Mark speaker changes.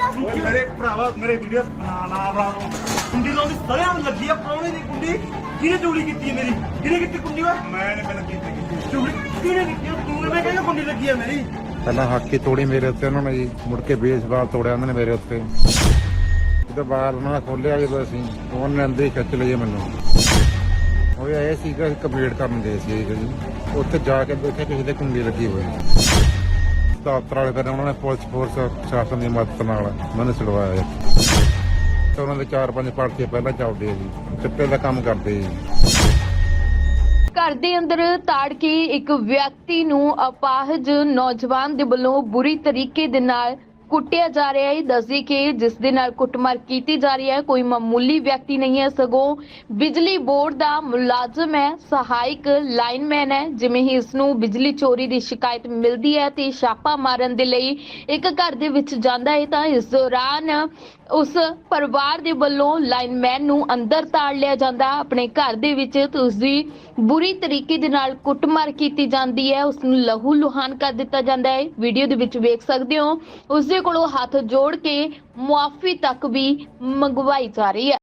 Speaker 1: ਓਏ ਮੇਰੇ ਭਰਾਵਾ ਮੇਰੇ ਵੀਡੀਓ ਬਣਾ ਲਾ ਬਣਾ ਕੁੰਡੀ ਲਾਉਂਦੀ ਸਰਿਆਂ ਨੂੰ ਲੱਗੀ ਆ ਪਾਉਣੇ ਦੀ ਕੁੰਡੀ। ਕਿਹਨੇ ਚੋਰੀ ਕੀਤੀ ਹੈ ਮੇਰੀ? ਕਿਹਨੇ ਕੀਤੀ ਕੁੰਡੀ ਵਾ ਮੈਂ ਨੇ ਪਹਿਲਾਂ ਕੀਤੀ ਚੋਰੀ ਕਿਹਨੇ ਕੀਤੀ? ਤੂੰ ਨੇ ਮੈਂ ਕਹਿੰਦਾ ਕੁੰਡੀ ਲੱਗੀ ਆ ਮੇਰੀ?
Speaker 2: ਪਹਿਲਾਂ ਹਾਕੀ ਤੋੜੀ ਮੇਰੇ ਉੱਤੇ ਉਹਨਾਂ ਨੇ ਜੀ। ਮੁੜ ਕੇ ਬੇਸਬਾਲ ਤੋੜਿਆ ਉਹਨਾਂ ਨੇ ਮੇਰੇ ਉੱਤੇ। ਜਦੋਂ ਬਾਹਰ ਉਹਨਾਂ ਨੇ ਖੋਲਿਆ ਜਦੋਂ ਅਸੀਂ ਉਹਨਾਂ ਨੇ ਅੰਦਰ ਹੀ ਖਿੱਚ ਲਈ ਮੈਨੂੰ। ਉਹ ਇਹ ਸੀਗਾ ਕੰਪਲੀਟ ਕਰਨ ਦੇ ਸੀ ਜੀ। ਉੱਥੇ ਜਾ ਕੇ ਦੇਖਿਆ ਕਿਸੇ ਦੇ ਕੁੰਡੀ ਲੱਗੀ ਹੋਈ। ਦਫ਼ਤਰ ਵਾਲੇ ਫਿਰ ਉਹਨਾਂ ਨੇ ਪੁਲਿਸ ਫੋਰਸ ਪ੍ਰਸ਼ਾਸਨ ਦੀ ਮਦਦ ਨਾਲ ਮੈਨੂੰ ਛੁਡਵਾਇਆ ਜੀ। ਤੇ ਉਹਨਾਂ ਦੇ ਚਾਰ ਪੰਜ ਪੜਤੇ ਪਹਿਲਾਂ ਚੱਲਦੇ ਆ ਜੀ ਚਿੱਟੇ ਦਾ ਕੰਮ ਕਰਦੇ ਜੀ।
Speaker 3: ਘਰ ਦੇ ਅੰਦਰ ਤਾੜ ਕੇ ਇੱਕ ਵਿਅਕਤੀ ਨੂੰ ਅਪਾਹਜ ਨੌਜਵਾਨ ਦੇ ਵੱਲੋਂ ਬੁਰੀ ਤਰੀਕੇ ਦੇ ਨਾਲ ਕੁੱਟਿਆ ਜਾ ਰਿਹਾ ਹੈ। ਦੱਸਦੀ ਕਿ ਜਿਸ ਦੇ ਨਾਲ ਕੁੱਟਮਾਰ ਕੀਤੀ ਜਾ ਰਹੀ ਹੈ, ਕੋਈ ਮਾਮੂਲੀ ਵਿਅਕਤੀ ਨਹੀਂ ਹੈ ਸਗੋਂ ਬਿਜਲੀ ਬੋਰਡ ਦਾ ਮੁਲਾਜ਼ਮ ਹੈ, ਸਹਾਇਕ ਲਾਈਨਮੈਨ ਹੈ, ਜਿਵੇਂ ਹੀ ਇਸ ਨੂੰ ਬਿਜਲੀ ਚੋਰੀ ਦੀ ਸ਼ਿਕਾਇਤ ਮਿਲਦੀ ਹੈ ਤੇ ਛਾਪਾ ਮਾਰਨ ਦੇ ਲਈ ਇੱਕ ਘਰ ਦੇ ਵਿੱਚ ਜਾਂਦਾ ਹੈ ਤਾਂ ਇਸ ਦੌਰਾਨ ਉਸ ਪਰਿਵਾਰ ਦੇ ਵੱਲੋਂ ਲਾਈਨਮੈਨ ਨੂੰ ਅੰਦਰ ਤਾੜ ਲਿਆ ਜਾਂਦਾ। ਆਪਣੇ ਘਰ ਦੇ ਵਿੱਚ ਤੇ ਉਸ ਦੀ ਬੁਰੀ ਤਰੀਕੇ ਦੇ ਨਾਲ ਕੁੱਟਮਾਰ ਕੀਤੀ ਜਾਂਦੀ ਹੈ। ਉਸ ਨੂੰ ਲਹੂ ਲੁਹਾਨ ਕਰ ਦਿੱਤਾ ਜਾਂਦਾ ਹੈ। ਵੀਡੀਓ ਦੇ ਵਿੱਚ ਵੇਖ ਸਕਦੇ ਹੋ ਉਸ ਦੇ ਕੋਲੋਂ ਹੱਥ ਜੋੜ ਕੇ ਮੁਆਫੀ ਤੱਕ ਵੀ ਮੰਗਵਾਈ ਜਾ ਰਹੀ ਹੈ।